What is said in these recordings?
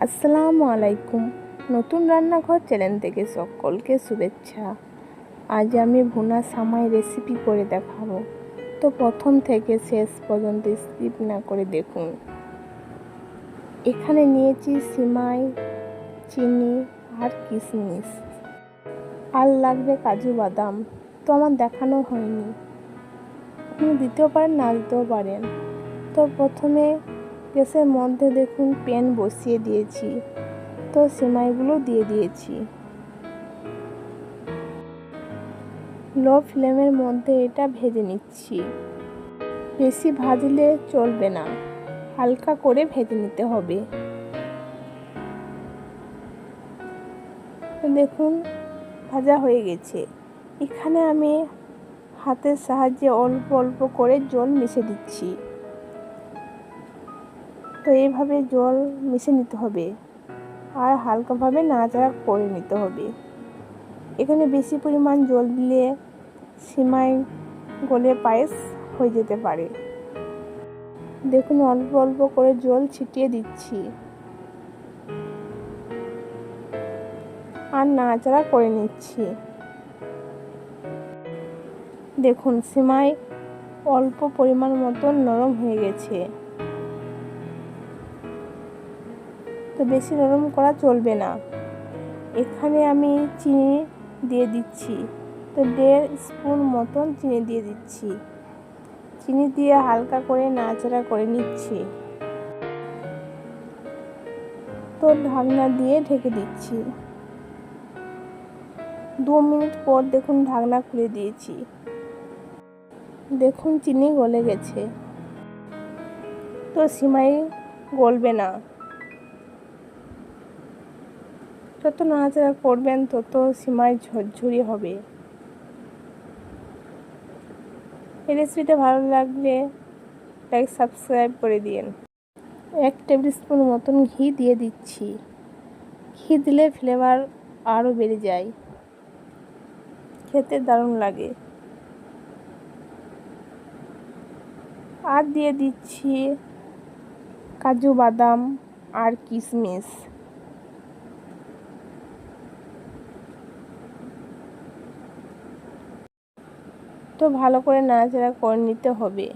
আসসালামু আলাইকুম। নতুন রান্নাঘর চ্যানেল থেকে সকলকে শুভেচ্ছা। আজ আমি ভুনা সামাই রেসিপি করে দেখাবো। তো প্রথম থেকে শেষ পর্যন্ত স্কিপ না করে দেখুন। এখানে নিয়েছি সিমাই, চিনি আর কিশমিশ। আর লাগবে কাজু বাদাম। তো আমার দেখানো হয়নি। আপনি দিতেও পারেন না দিতেও পারেন। তো প্রথমে গ্যাসের মধ্যে দেখুন প্যান বসিয়ে দিয়েছি। তো সেমাইগুলো দিয়ে দিয়েছি। লো ফ্লেমের মধ্যে এটা ভেজে নিচ্ছি। বেশি ভাজলে চলবে না। হালকা করে ভেজে নিতে হবে। দেখুন, ভাজা হয়ে গেছে। এখানে আমি হাতের সাহায্যে অল্প অল্প করে জল মিশে দিচ্ছি। তো এইভাবে জল মিশে নিতে হবে। আর হালকাভাবে নাড়াচাড়া করে নিতে হবে। এখানে বেশি পরিমাণ জল দিলে সিমাই গলে পায়েস হয়ে যেতে পারে। দেখুন, অল্প অল্প করে জল ছিটিয়ে দিচ্ছি। আর নাড়াচাড়া করে নিচ্ছি। দেখুন, সিমাই অল্প পরিমাণ মতন নরম হয়ে গেছে। তো বেশি নরম করা চলবে না। এখানে আমি চিনি দিয়ে দিচ্ছি। তো দেড় স্পুন মতন চিনি দিয়ে দিচ্ছি। চিনি দিয়ে হালকা করে নাড়াচাড়া করে নিচ্ছি। তো ঢাকনা দিয়ে ঢেকে দিচ্ছি। দু মিনিট পর দেখুন ঢাকনা খুলে দিয়েছি। দেখুন চিনি গলে গেছে। তো সিমাই গলবে না। যত নাড়াচাড়া করবেন তত সিমাই ঝরঝরি হবে। এই রেসিপিটা ভালো লাগলে লাইক সাবস্ক্রাইব করে দিন এক টেবিল স্পুন মতন ঘি দিয়ে দিচ্ছি। ঘি দিলে ফ্লেভার আরও বেড়ে যায়। খেতে দারুণ লাগে। আর দিয়ে দিচ্ছি কাজু বাদাম আর কিশমিশ। তো ভালো করে নাড়াচাড়া করে নিতে হবে।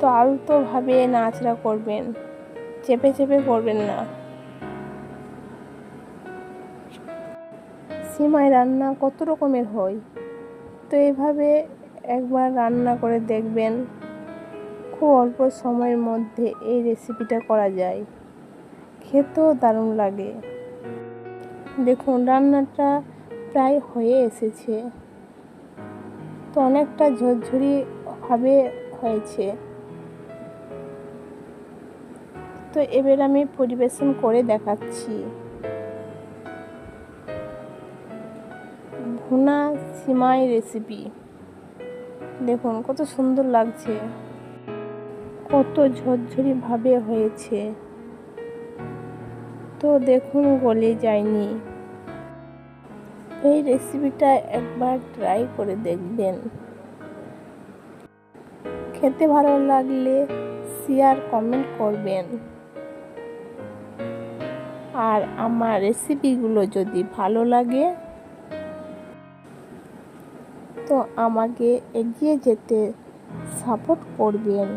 তো আলতোভাবে নাড়াচাড়া করবেন। চেপে চেপে করবেন না। সিমাই রান্না কত রকমের হয়? তো এভাবে একবার রান্না করে দেখবেন। খুব অল্প সময়ের মধ্যে এই রেসিপিটা করা যায়। খেতেও দারুণ লাগে। দেখুন, রান্নাটা প্রায় হয়ে এসেছে। তো অনেকটা ঝরঝরি ভাবে হয়েছে। তো এবার আমি পরিবেশন করে দেখাচ্ছি। ভুনা সিমাই রেসিপি দেখুন, কত সুন্দর লাগছে। কত ঝরঝরি ভাবে হয়েছে। তো দেখুন, গলে যায়নি। এই রেসিপিটা একবার ট্রাই করে দেখবেন। খেতে ভালো লাগলে শেয়ার কমেন্ট করবেন। আর আমার রেসিপিগুলো যদি ভালো লাগে, তো আমাকে এগিয়ে যেতে সাপোর্ট করবেন।